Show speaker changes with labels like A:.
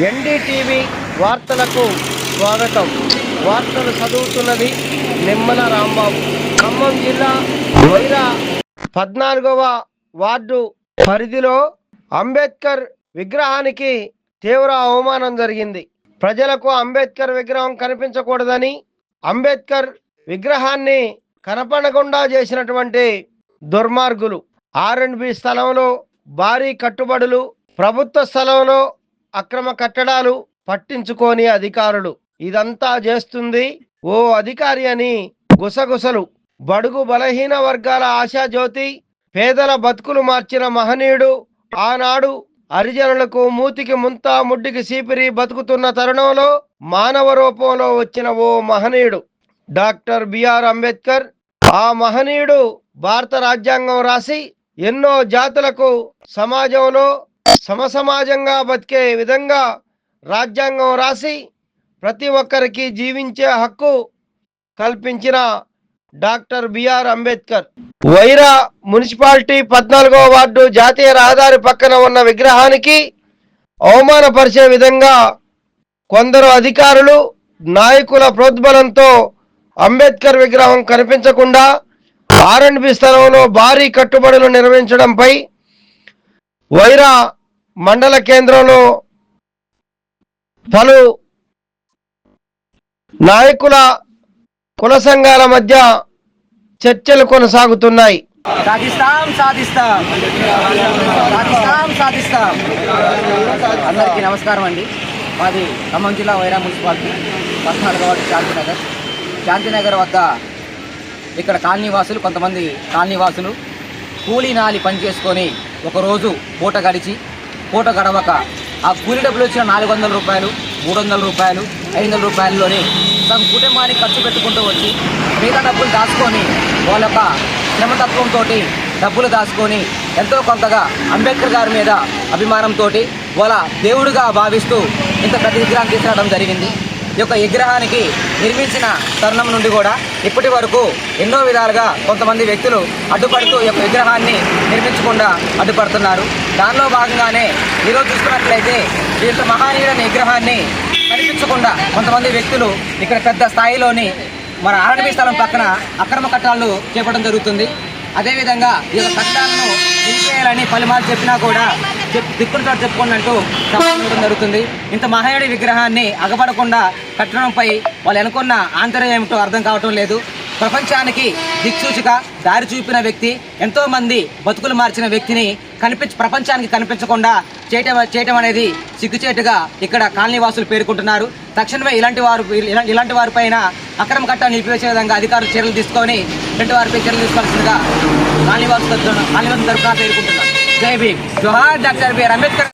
A: NDTV వార్తలకు స్వాగతం. వార్తలు చదువుతున్నది నిమ్మల రాంబాబు. ఖమ్మం జిల్లా వైరా పద్నాలుగవ వార్డు పరిధిలో అంబేద్కర్ విగ్రహానికి తీవ్ర అవమానం జరిగింది. ప్రజలకు అంబేద్కర్ విగ్రహం కనిపించకూడదని అంబేద్కర్ విగ్రహాన్ని కనపడకుండా చేసినటువంటి దుర్మార్గులు. ఆర్ అండ్ బి స్థలంలో భారీ కట్టుబడులు ప్రభుత్వ స్థలంలో అక్రమ కట్టడాలు పట్టించుకోని అధికారులు. ఇదంతా చేస్తుంది ఓ అధికారి అని గుసగుసలు. బడుగు బలహీన వర్గాల ఆశాజ్యోతి పేదల బతుకులు మార్చిన మహనీయుడు ఆనాడు హరిజనులకు మూతికి ముంత ముడ్డికి సీపిరి బతుకుతున్న తరుణంలో మానవ రూపంలో వచ్చిన ఓ మహనీయుడు. డాక్టర్ బిఆర్ అంబేద్కర్ ఆ మహనీయుడు భారత రాజ్యాంగం రాసి ఎన్నో జాతులకు సమాజంలో సమసమాజంగా బతికే విధంగా రాజ్యాంగం రాసి ప్రతి ఒక్కరికి జీవించే హక్కు కల్పించిన doctor B R Ambedkar. Wyra municipality పద్నాలుగో వార్డు జాతీయ రహదారి పక్కన ఉన్న విగ్రహానికి అవమానపరిచే విధంగా కొందరు అధికారులు నాయకుల ప్రోద్బలంతో అంబేద్కర్ విగ్రహం కనిపించకుండా ఆర్ అండ్ బి స్థలంలో భారీ కట్టుబడులు నిర్వహించడంపై వైరా మండల కేంద్రంలో పలు నాయకుల కుల సంఘాల మధ్య చర్చలు కొనసాగుతున్నాయి.
B: సాధిస్తాం సాధిస్తాం. సాధిస్తాం సాధిస్తాం. అందరికీ నమస్కారం అండి. మాది ఖమ్మం జిల్లా వైరా మున్సిపాలిటీ పద్నాలుగు వార్డు శాంతినగర్ శాంతినగర్ వద్ద ఇక్కడ కాలనీవాసులు కొంతమంది కాలనీవాసులు కూలీ నాలి పని చేసుకొని ఒకరోజు పూట గడిచి పూట గడవక ఆ కూలి డబ్బులు వచ్చిన నాలుగు వందల రూపాయలు మూడు వందల రూపాయలు ఐదు వందల రూపాయల్లోనే తమ కుటుంబానికి ఖర్చు పెట్టుకుంటూ వచ్చి మిగతా డబ్బులు దాచుకొని వాళ్ళ యొక్క శ్రమతత్వంతో డబ్బులు దాచుకొని ఎంతో కొంతగా అంబేద్కర్ గారి మీద అభిమానంతో వాళ్ళ దేవుడిగా భావిస్తూ ఇంత పెద్ద విగ్రహం తీసుకురావడం జరిగింది. యొక్క విగ్రహానికి నిర్మించిన తరుణం నుండి కూడా ఇప్పటి వరకు ఎన్నో విధాలుగా కొంతమంది వ్యక్తులు అడ్డుపడుతూ ఈ యొక్క విగ్రహాన్ని నిర్మించకుండా అడ్డుపడుతున్నారు. దానిలో భాగంగానే ఈరోజు చూసుకున్నట్లయితే ఈ యొక్క మహానీయుడని విగ్రహాన్ని కనిపించకుండా కొంతమంది వ్యక్తులు ఇక్కడ పెద్ద స్థాయిలోని మన ఆరణబీ స్థలం పక్కన అక్రమ కట్టాలు చేపట్టడం జరుగుతుంది. అదేవిధంగా ఈ యొక్క కట్టాలను నిలిపేయాలని పలుమార్లు చెప్పినా కూడా చెప్ దిక్కుడు చోటు చెప్పుకున్నట్టు చెప్పడం జరుగుతుంది. ఇంత మహాయుడి విగ్రహాన్ని అగపడకుండా కట్టడంపై వాళ్ళు అనుకున్న ఆంతర్యం ఏమిటో అర్థం కావటం లేదు. ప్రపంచానికి దిక్సూచిక దారి చూపిన వ్యక్తి ఎంతోమంది బతుకులు మార్చిన వ్యక్తిని కనిపించ ప్రపంచానికి కనిపించకుండా చేయటం చేయటం అనేది సిగ్గుచేటుగా ఇక్కడ కాలనీవాసులు పేర్కొంటున్నారు. తక్షణమే ఇలాంటి వారు ఇలాంటి వారిపైన అక్రమ కట్ట నిలిపివేసే విధంగా అధికారులు చర్యలు తీసుకొని ఇలాంటి వారిపై చర్యలు తీసుకోవాల్సిందిగా కాలనీవాసులు కాలనీవాసులు తరఫున పేర్కొంటున్నారు. వాసు తరఫున పేర్కొంటున్నారు జై భీమ్ జోహార్ డాక్టర్ బిఆర్ అంబేద్కర్